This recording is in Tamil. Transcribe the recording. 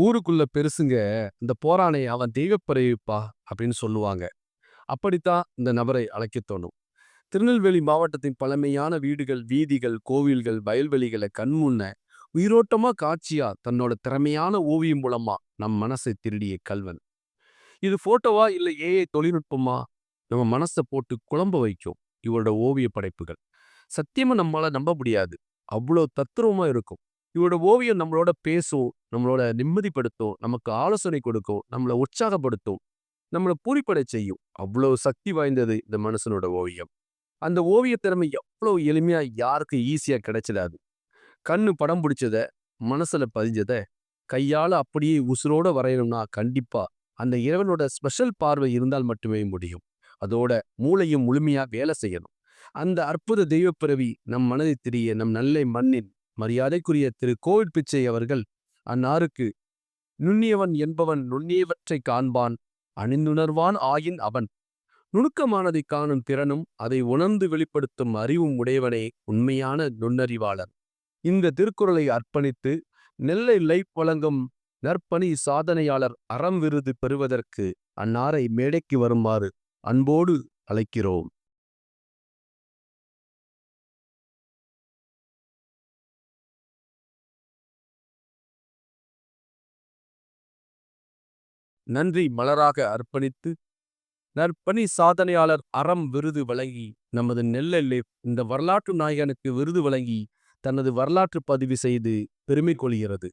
ஊருக்குள்ள பெருசுங்க இந்த போரானை அவன் தெய்வப்பிரவிப்பா அப்படின்னு சொல்லுவாங்க. அப்படித்தான் இந்த நபரை அழைக்கத் தோணும். திருநெல்வேலி மாவட்டத்தின் பழமையான வீடுகள் வீதிகள் கோவில்கள் வயல்வெளிகளை கண்முன்ன உயிரோட்டமா காட்சியா தன்னோட திறமையான ஓவியம் மூலமா நம் மனசை திருடிய கல்வன். இது போட்டோவா இல்லை ஏஐ தொழில்நுட்பமா? நம்ம மனசை போட்டு குழம்ப வைக்கும் இவரோட ஓவிய படைப்புகள். சத்தியமா நம்மளால நம்ப முடியாது. அவ்வளோ தத்துருவமா இருக்கும். இவரோட ஓவியம் நம்மளோட பேசும் நம்மளோட நிம்மதிப்படுத்தும் நமக்கு ஆலோசனை கொடுக்கும் நம்மளை உற்சாகப்படுத்தும் நம்மளை பூரிப்படை செய்யும். அவ்வளோ சக்தி வாய்ந்தது இந்த மனுஷனோட ஓவியம். அந்த ஓவிய திறமை எவ்வளோ எளிமையா யாருக்கு ஈஸியா கிடைச்சிடாது கண்ணு படம் பிடிச்சத மனசுல பதிஞ்சத கையால அப்படியே உசுரோட வரையணும்னா கண்டிப்பா அந்த இறைவனோட ஸ்பெஷல் பார்வை இருந்தால் மட்டுமே முடியும். அதோட மூளையும் முழுமையா வேலை செய்யணும். அந்த அற்புத தெய்வப்பிறவி நம் மனதை திரிய நம் நல்லை மண்ணின் மரியாதைக்குரிய திரு கோவில் பிச்சை அவர்கள் அந்நாருக்கு நுண்ணியவன் என்பவன் நுண்ணியவற்றை காண்பான் அணிந்துணர்வான் ஆயின் அவன். நுணுக்கமானதை காணும் திறனும் அதை உணர்ந்து வெளிப்படுத்தும் அறிவும் உடையவனே உண்மையான நுண்ணறிவாளர். இந்த திருக்குறளை அர்ப்பணித்து நெல்லை லைப் வழங்கும் நற்பணி சாதனையாளர் அறம் விருது பெறுவதற்கு அன்னாரை மேடைக்கு வருமாறு அன்போடு அழைக்கிறோம். நன்றி மலராக அர்ப்பணித்து நற்பணி சாதனையாளர் அறம் விருது வழங்கி நமது நெல்லெல்லே இந்த வரலாற்று நாயகனுக்கு விருது வழங்கி தனது வரலாற்று பதிவு செய்து பெருமை கொள்கிறது.